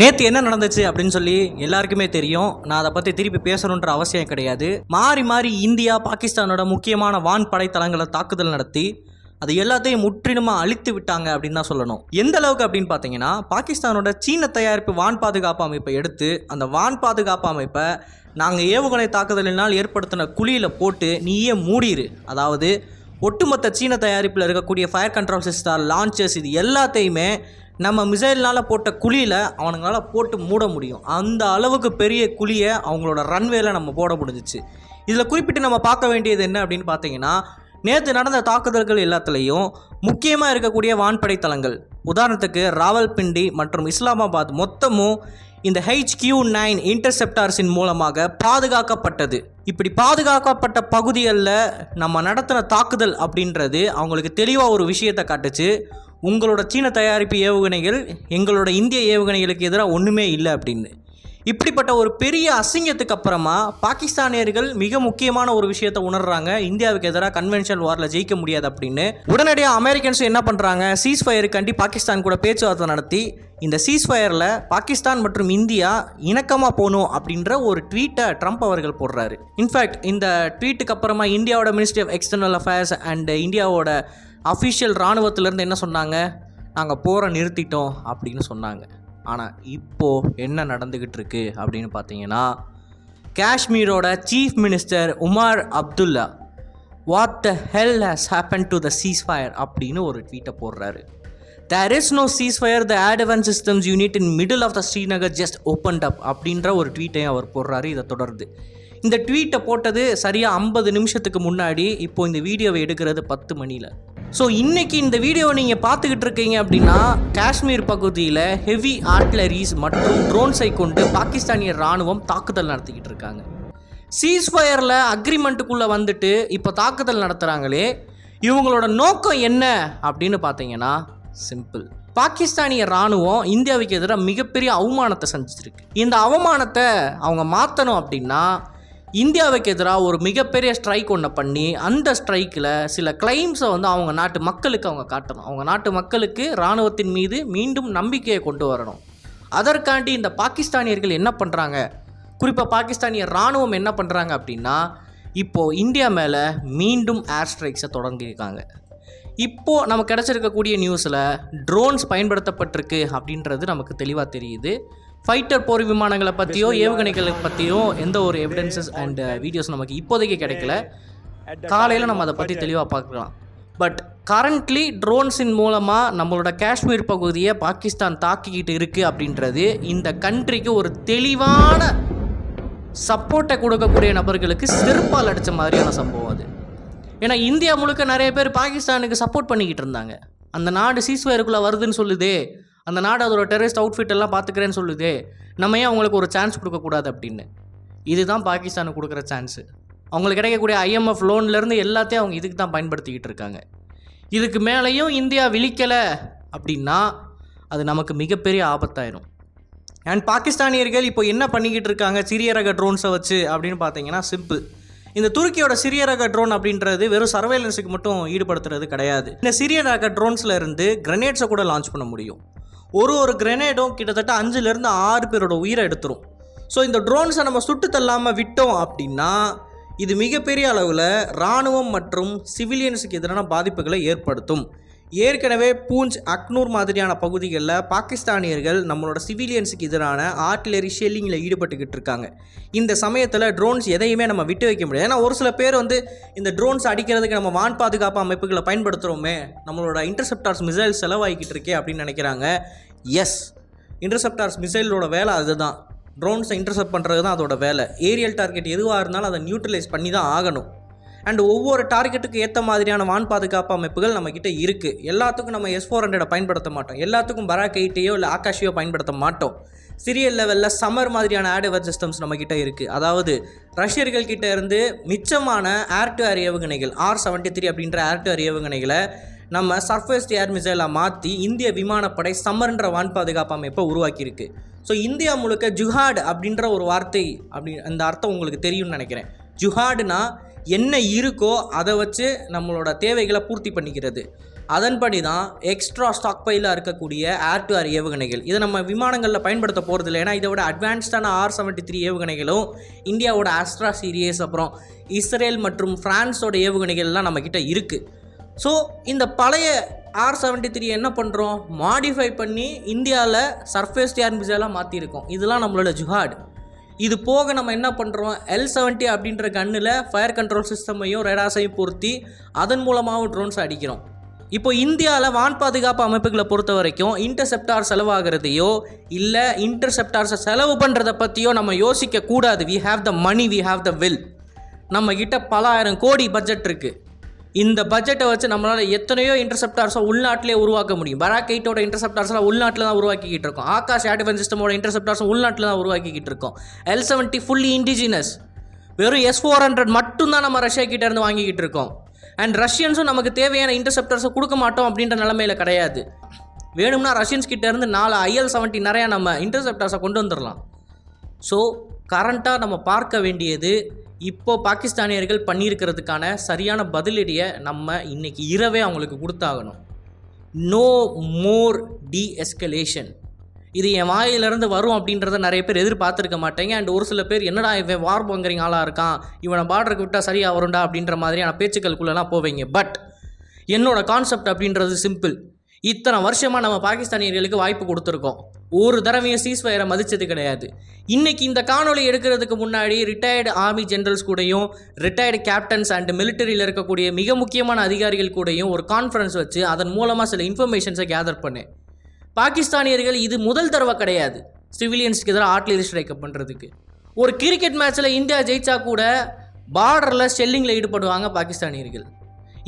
நேற்று என்ன நடந்துச்சு அப்படின்னு சொல்லி எல்லாருக்குமே தெரியும். நான் அதை பற்றி திருப்பி பேசணுன்ற அவசியம் கிடையாது. மாறி மாறி இந்தியா பாகிஸ்தானோட முக்கியமான வான் படைத்தளங்களை தாக்குதல் நடத்தி அது எல்லாத்தையும் முற்றிலுமாக அழித்து விட்டாங்க அப்படின்னு தான் சொல்லணும். எந்த அளவுக்கு அப்படின்னு பார்த்தீங்கன்னா பாகிஸ்தானோட சீன தயாரிப்பு வான் பாதுகாப்பு அமைப்பை எடுத்து அந்த வான் பாதுகாப்பு அமைப்பை நாங்கள் ஏவுகணை தாக்குதலினால் ஏற்படுத்தின குழியில் போட்டு நீயே மூடிரு. அதாவது ஒட்டுமொத்த சீன தயாரிப்பில் இருக்கக்கூடிய ஃபயர் கண்ட்ரோல் சிஸ்டம் லான்ச்சர்ஸ் இது எல்லாத்தையுமே நம்ம மிசைல்னால் போட்ட குழியில் அவனுங்களால் போட்டு மூட முடியும். அந்த அளவுக்கு பெரிய குழியை அவங்களோட ரன்வேல நம்ம போட முடிஞ்சிச்சு. இதில் குறிப்பிட்டு நம்ம பார்க்க வேண்டியது என்ன அப்படின்னு பார்த்தீங்கன்னா நேற்று நடந்த தாக்குதல்கள் எல்லாத்துலேயும் முக்கியமாக இருக்கக்கூடிய வான்படை தளங்கள் உதாரணத்துக்கு ராவல்பிண்டி மற்றும் இஸ்லாமாபாத் மொத்தமும் இந்த ஹெச்கியூ நைன் இன்டர்செப்டார்ஸின் மூலமாக பாதுகாக்கப்பட்டது. இப்படி பாதுகாக்கப்பட்ட பகுதிகளில் நம்ம நடத்தின தாக்குதல் அப்படின்றது அவங்களுக்கு தெளிவாக ஒரு விஷயத்தை காட்டுச்சு. உங்களோட சீன தயாரிப்பு ஏவுகணைகள் எங்களோட இந்திய ஏவுகணைகளுக்கு எதிராக ஒன்றுமே இல்லை அப்படின்னு. இப்படிப்பட்ட ஒரு பெரிய அசிங்கத்துக்கு அப்புறமா பாகிஸ்தானியர்கள் மிக முக்கியமான ஒரு விஷயத்தை உணர்றாங்க. இந்தியாவுக்கு எதிராக கன்வென்ஷனல் வாரில் ஜெயிக்க முடியாது அப்படின்னு. உடனடியாக அமெரிக்கன்ஸ் என்ன பண்ணுறாங்க சீஸ் ஃபயருக்காண்டி பாகிஸ்தான் கூட பேச்சுவார்த்தை நடத்தி இந்த சீஸ் ஃபயரில் பாகிஸ்தான் மற்றும் இந்தியா இணக்கமாக போகணும் அப்படின்ற ஒரு ட்வீட்டை ட்ரம்ப் அவர்கள் போடுறாரு. இன்ஃபேக்ட் இந்த ட்வீட்டுக்கு அப்புறமா இந்தியாவோட ministry of external affairs and இந்தியாவோட அஃபிஷியல் இராணுவத்திலேருந்து என்ன சொன்னாங்க? நாங்கள் போரை நிறுத்திட்டோம் அப்படின்னு சொன்னாங்க. ஆனால் இப்போது என்ன நடந்துக்கிட்டு இருக்கு அப்படின்னு பார்த்தீங்கன்னா காஷ்மீரோட chief minister Omar Abdullah what the hell has happen to the ceasefire அப்படின்னு ஒரு ட்வீட்டை போடுறாரு. There is no ceasefire the ஆடவன் systems unit in middle of the Srinagar just opened up அப்படின்ற ஒரு ட்வீட்டையும் அவர் போடுறாரு. இதை தொடர்ந்து. இந்த ட்வீட்டை போட்டது சரியாக ஐம்பது நிமிஷத்துக்கு முன்னாடி. இப்போ இந்த வீடியோவை எடுக்கிறது பத்து மணியில் ஸோ இன்னைக்கு இந்த வீடியோவை நீங்கள் பார்த்துக்கிட்டு இருக்கீங்க அப்படின்னா காஷ்மீர் பகுதியில் ஹெவி ஆர்ட்லரிஸ் மற்றும் ட்ரோன்ஸை கொண்டு பாகிஸ்தானிய ராணுவம் தாக்குதல் நடத்திக்கிட்டு இருக்காங்க. சீஸ்ஃபயரில் அக்ரிமெண்ட்டுக்குள்ளே வந்துட்டு இப்போ தாக்குதல் நடத்துகிறாங்களே இவங்களோட நோக்கம் என்ன அப்படின்னு பார்த்தீங்கன்னா சிம்பிள் பாகிஸ்தானிய ராணுவம் இந்தியாவுக்கு எதிராக மிகப்பெரிய அவமானத்தை சந்திச்சிருக்கு. இந்த அவமானத்தை அவங்க மாற்றணும் அப்படின்னா இந்தியாவுக்கு எதிராக ஒரு மிகப்பெரிய ஸ்ட்ரைக் ஒன்று பண்ணி அந்த ஸ்ட்ரைக்கில் சில கிளைம்ஸை வந்து அவங்க நாட்டு மக்களுக்கு அவங்க காட்டணும். அவங்க நாட்டு மக்களுக்கு இராணுவத்தின் மீது மீண்டும் நம்பிக்கையை கொண்டு வரணும். அதற்காண்டி இந்த பாகிஸ்தானியர்கள் என்ன பண்ணுறாங்க குறிப்பாக பாகிஸ்தானிய இராணுவம் என்ன பண்ணுறாங்க அப்படின்னா இப்போது இந்தியா மேலே மீண்டும் ஏர் ஸ்ட்ரைக்ஸை தொடங்கியிருக்காங்க. இப்போது நமக்கு கிடச்சிருக்கக்கூடிய நியூஸில் ட்ரோன்ஸ் பயன்படுத்தப்பட்டிருக்கு அப்படின்றது நமக்கு தெளிவாக தெரியுது. ஃபைட்டர் போர் விமானங்களை பற்றியோ ஏவுகணைகளை பற்றியோ எந்த ஒரு எவிடன்சஸ் அண்ட் வீடியோஸ் நமக்கு இப்போதைக்கு கிடைக்கல. காலையில் நம்ம அதை பற்றி தெளிவாக பார்க்கலாம். பட் கரண்ட்லி ட்ரோன்ஸின் மூலமாக நம்மளோட காஷ்மீர் பகுதியை பாகிஸ்தான் தாக்கிக்கிட்டு இருக்குது அப்படின்றது இந்த கண்ட்ரிக்கு ஒரு தெளிவான சப்போர்ட்டை கொடுக்கக்கூடிய நபர்களுக்கு செருப்பால் அடித்த மாதிரியான சம்பவம் அது. ஏன்னா இந்தியா முழுக்க நிறைய பேர் பாகிஸ்தானுக்கு சப்போர்ட் பண்ணிக்கிட்டு இருந்தாங்க. அந்த நாடு சீஸ்வயருக்குள்ளே வருதுன்னு சொல்லுதே. அந்த நாடு அதோட டெரரிஸ்ட் அவுட்ஃபிட் எல்லாம் பார்த்துக்கிறேன்னு சொல்லுதே நம்ம ஏன் அவங்களுக்கு ஒரு சான்ஸ் கொடுக்கக்கூடாது அப்படின்னு? இதுதான் பாகிஸ்தானுக்கு கொடுக்குற சான்ஸு அவங்களுக்கு கிடைக்கக்கூடிய ஐஎம்எஃப் லோன்லேருந்து எல்லாத்தையும் அவங்க இதுக்கு தான் பயன்படுத்திக்கிட்டு இருக்காங்க. இதுக்கு மேலேயும் இந்தியா விழிக்கலை அப்படின்னா அது நமக்கு மிகப்பெரிய ஆபத்தாயிரும். அண்ட் பாகிஸ்தானியர்கள் இப்போ என்ன பண்ணிக்கிட்டு இருக்காங்க? சிறிய ரக ட்ரோன்ஸை வச்சு அப்படின்னு பார்த்தீங்கன்னா சிம்பிள் இந்த துருக்கியோட சிறிய ரக ட்ரோன் அப்படின்றது வெறும் சர்வேலன்ஸுக்கு மட்டும் ஈடுபடுத்துறது கிடையாது. இந்த சிறிய ரக ட்ரோன்ஸில் இருந்து கிரனேட்ஸை கூட லான்ச் பண்ண முடியும். ஒரு ஒரு கிரனேடும் கிட்டத்தட்ட அஞ்சுலேருந்து ஆறு பேரோட உயிரை எடுத்துரும். ஸோ இந்த ட்ரோன்ஸை நம்ம சுட்டு தள்ளாமல் விட்டோம் அப்படின்னா இது மிகப்பெரிய அளவில் இராணுவம் மற்றும் சிவிலியன்ஸுக்கு எதிரான பாதிப்புகளை ஏற்படுத்தும். ஏற்கனவே பூஞ்ச் அக்னூர் மாதிரியான பகுதிகளில் பாகிஸ்தானியர்கள் நம்மளோட சிவிலியன்ஸுக்கு எதிரான ஆர்டிலரி ஷெல்லிங்கில் ஈடுபட்டுக்கிட்டு இருக்காங்க. இந்த சமயத்தில் ட்ரோன்ஸ் எதையுமே நம்ம விட்டு வைக்க முடியாது. ஏன்னா ஒரு சில பேர் வந்து இந்த ட்ரோன்ஸ் அடிக்கிறதுக்கு நம்ம வான் பாதுகாப்பு அமைப்புகளை பயன்படுத்துகிறோமே நம்மளோட இன்டர்செப்டார்ஸ் மிசைல் செலவாகிக்கிட்டு இருக்கே அப்படின்னு நினைக்கிறாங்க. எஸ் இன்டர்செப்டார்ஸ் மிசைலோட வேலை அதுதான். ட்ரோன்ஸை இன்டர்செப்ட் பண்ணுறது தான் அதோட வேலை. ஏரியல் டார்கெட் எதுவாக இருந்தாலும் அதை நியூட்ரலைஸ் பண்ணி தான் ஆகணும். அண்ட் ஒவ்வொரு டார்கெட்டுக்கு ஏற்ற மாதிரியான வான் பாதுகாப்பு அமைப்புகள் நம்மக்கிட்ட இருக்குது எல்லாத்துக்கும் நம்ம எஸ் ஃபோர் ஹண்ட்ரடை பயன்படுத்த மாட்டோம். எல்லாத்துக்கும் பராக் எயிட்டையோ இல்லை ஆகாஷையோ பயன்படுத்த மாட்டோம். சிரியல் லெவலில் சம்மர் மாதிரியான ஆடுவர் சிஸ்டம்ஸ் நம்மக்கிட்ட இருக்குது அதாவது ரஷ்யர்கள் கிட்ட இருந்து மிச்சமான ஏர் டு ஏர் ஏவுகணைகள் ஆர் செவன்ட்டி த்ரீ அப்படின்ற ஏர் டு ஏர் ஏவுகணைகளை நம்ம சர்ஃபேஸ் ஏர் மிசைலாக மாற்றி இந்திய விமானப்படை சம்மர்ன்ற வான் பாதுகாப்பு அமைப்பை உருவாக்கியிருக்கு. ஸோ இந்தியா முழுக்க ஜுஹாட் அப்படின்ற ஒரு வார்த்தை அப்படி அந்த அர்த்தம் உங்களுக்கு தெரியும்னு நினைக்கிறேன். ஜுஹாடுனா என்ன இருக்கோ அதை வச்சு நம்மளோட தேவைகளை பூர்த்தி பண்ணிக்கிறது. அதன்படி தான் எக்ஸ்ட்ரா ஸ்டாக் பைலாக இருக்கக்கூடிய ஏர் டு ஏர் ஏவுகணைகள். இதை நம்ம விமானங்களில் பயன்படுத்த போகிறது இல்லை ஏன்னா இதை விட அட்வான்ஸ்டான ஆர் செவன்ட்டி த்ரீ ஏவுகணைகளும் இந்தியாவோட ஆஸ்ட்ரா சீரியஸ் அப்புறம் இஸ்ரேல் மற்றும் ஃப்ரான்ஸோட ஏவுகணைகள்லாம் நம்மக்கிட்ட இருக்குது ஸோ இந்த பழைய ஆர் செவன்ட்டி த்ரீ என்ன பண்ணுறோம் மாடிஃபை பண்ணி இந்தியாவில் சர்ஃபேஸ் ஏர் மிசைலாக மாற்றிருக்கோம் இதெல்லாம் நம்மளோட ஜுஹாட். இது போக நம்ம என்ன பண்ணுறோம் எல் செவன்ட்டி அப்படின்ற கண்ணில் ஃபயர் கண்ட்ரோல் சிஸ்டமையும் ரேடாஸையும் பொருத்தி அதன் மூலமாகவும் ட்ரோன்ஸ் அடிக்கிறோம். இப்போ இந்தியாவில் வான் பாதுகாப்பு அமைப்புகளை பொறுத்த வரைக்கும் இன்டர்செப்டார் செலவாகிறதையோ இல்லை இன்டர்செப்டார்ஸை செலவு பண்ணுறதை பற்றியோ நம்ம யோசிக்க கூடாது we have the money we have the will நம்மக்கிட்ட பல ஆயிரம் கோடி பட்ஜெட் இருக்குது இந்த பட்ஜெட்டை வச்சு நம்மளால் எத்தனையோ இன்டர்செப்டார்ஸை உள்நாட்டிலே உருவாக்க முடியும். பராக் எயிட்டோட இன்டர்செப்டார்ஸ்லாம் உள்நாட்டில் தான் உருவாக்கிக்கிட்டு இருக்கோம். ஆகாஷ் ஏடிஃபென்ஸ் சிஸ்டமோட இன்டர்செப்டார்ஸும் உள்நாட்டில் தான் உருவாக்கிக்கிட்டு இருக்கோம். எல் செவன்ட்டி ஃபுல்லி இண்டிஜினஸ் வெறும் எஸ் ஃபோர் ஹண்ட்ரட் மட்டும்தான் நம்ம ரஷ்யா கிட்டேருந்து வாங்கிக்கிட்டு இருக்கோம். அண்ட் ரஷ்யன்ஸும் நமக்கு தேவையான இன்டர்செப்டர்ஸை கொடுக்க மாட்டோம் அப்படின்ற நிலமையில கிடையாது. வேணும்னா ரஷ்யன்ஸ் கிட்டேருந்து நாலு ஐஎல் செவன்ட்டி நிறையா நம்ம இன்டர்செப்டர்ஸை கொண்டு வந்துடலாம் ஸோ கரண்ட்டாக நம்ம பார்க்க வேண்டியது இப்போ பாகிஸ்தானியர்கள் பண்ணியிருக்கிறதுக்கான சரியான பதிலடியை நம்ம இன்றைக்கி இரவே அவங்களுக்கு கொடுத்தாகணும். நோ மோர் டி எஸ்கலேஷன் இது என் வாயிலிருந்து வரும் அப்படின்றத நிறைய பேர் எதிர்பார்த்துருக்க மாட்டேங்க. அண்ட் ஒரு சில பேர் என்னடா இவன் வார் பங்கரிங் ஆளாக இருக்கான்? இவனை பார்டருக்கு விட்டால் சரியாக வரும்டா அப்படின்ற மாதிரியான பேச்சுக்களுக்குள்ளெல்லாம் போவீங்க. பட் என்னோட கான்செப்ட் அப்படின்றது சிம்பிள் இத்தனை வருஷமாக நம்ம பாகிஸ்தானியர்களுக்கு வாய்ப்பு கொடுத்துருக்கோம். ஒரு தடவையும் சீஸ்ஃபயரை மதித்தது கிடையாது. இன்றைக்கி இந்த காணொலி எடுக்கிறதுக்கு முன்னாடி ரிட்டையர்டு ஆர்மி ஜென்ரல்ஸ் கூடயும் ரிட்டையர்டு கேப்டன்ஸ் அண்ட் மிலிட்டரியில் இருக்கக்கூடிய மிக முக்கியமான அதிகாரிகள் கூடயும் ஒரு கான்ஃபரன்ஸ் வச்சு அதன் மூலமாக சில இன்ஃபர்மேஷன்ஸை கேதர் பண்ணேன். பாகிஸ்தானியர்கள் இது முதல் தடவை கிடையாது. சிவிலியன்ஸ்க்கு எதிராக ஆர்ட்லரி ஸ்ட்ரைக்கப் பண்ணுறதுக்கு ஒரு கிரிக்கெட் மேட்ச்சில் இந்தியா ஜெயிச்சா கூட பார்டரில் ஷெல்லிங்கில் ஈடுபடுவாங்க பாகிஸ்தானியர்கள்.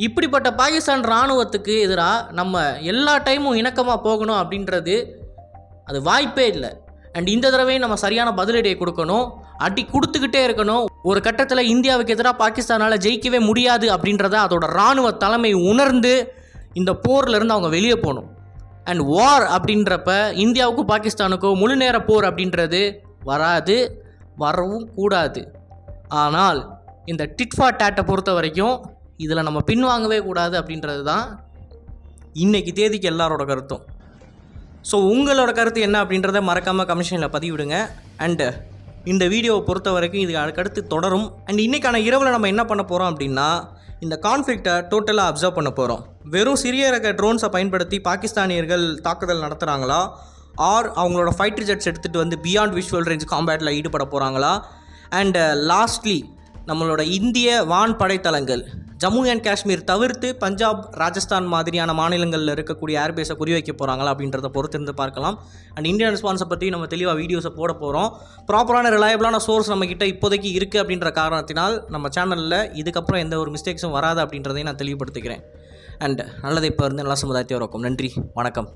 இப்படிப்பட்ட பாகிஸ்தான் இராணுவத்துக்கு எதிராக நம்ம எல்லா டைமும் இணக்கமாக போகணும் அப்படின்றது அது வாய்ப்பே இல்லை. அண்ட் இந்த தடவையும் நம்ம சரியான பதிலடியை கொடுக்கணும். அடி கொடுத்துக்கிட்டே இருக்கணும். ஒரு கட்டத்தில் இந்தியாவுக்கு எதிராக பாகிஸ்தானால் ஜெயிக்கவே முடியாது அப்படின்றத அதோட இராணுவ தலைமை உணர்ந்து இந்த போர்லேருந்து அவங்க வெளியே போகணும். அண்ட் வார் அப்படின்றப்ப இந்தியாவுக்கும் பாகிஸ்தானுக்கும் முழு நேர போர் அப்படின்றது வராது வரவும் கூடாது. ஆனால் இந்த டிட்ஃபா டேட்டை பொறுத்த வரைக்கும் இதில் நம்ம பின்வாங்கவே கூடாது அப்படின்றது தான் இன்றைக்கி தேதிக்கு எல்லாரோட கருத்தும். ஸோ உங்களோட கருத்து என்ன அப்படின்றத மறக்காமல் கமிஷனில் பதிவிடுங்க. அண்டு இந்த வீடியோவை பொறுத்த வரைக்கும் இது அதுக்கடுத்து தொடரும். அண்ட் இன்றைக்கான இரவில் நம்ம என்ன பண்ண போகிறோம் அப்படின்னா இந்த கான்ஃப்ளிக்டை டோட்டலாக அப்சர்வ் பண்ண போகிறோம் வெறும் சிறிய ரக ட்ரோன்ஸை பயன்படுத்தி பாகிஸ்தானியர்கள் தாக்குதல் நடத்துகிறாங்களா ஆர் அவங்களோட ஃபைட்டர் ஜெட்ஸ் எடுத்துகிட்டு வந்து பியாண்ட் விஷுவல் ரேஞ்ச் காம்பேட்டில் ஈடுபட போகிறாங்களா அண்டு லாஸ்ட்லி நம்மளோட இந்திய வான் படைத்தளங்கள். ஜம்மு அண்ட் காஷ்மீர் தவிர்த்து பஞ்சாப் ராஜஸ்தான் மாதிரியான மாநிலங்களில் இருக்கக்கூடிய ஏர்பேஸை குறிவைக்க போகிறாங்களா அப்படின்றத பொறுத்திருந்து பார்க்கலாம். அண்ட் இந்தியன் ரெஸ்பான்ஸை பற்றி நம்ம தெளிவாக வீடியோஸை போட போகிறோம் ப்ராப்பரான ரிலையபிளான சோர்ஸ் நம்மக்கிட்ட இப்போதைக்கு இருக்குது அப்படின்ற காரணத்தினால் நம்ம சேனலில் இதுக்கப்புறம் எந்த ஒரு மிஸ்டேக்ஸும் வராது அப்படின்றதையும் நான் தெளிவுபடுத்திக்கிறேன் அண்ட் நல்லதை இப்போ இருந்து நல்ல சமுதாயத்தை இருக்கும் நன்றி. வணக்கம்.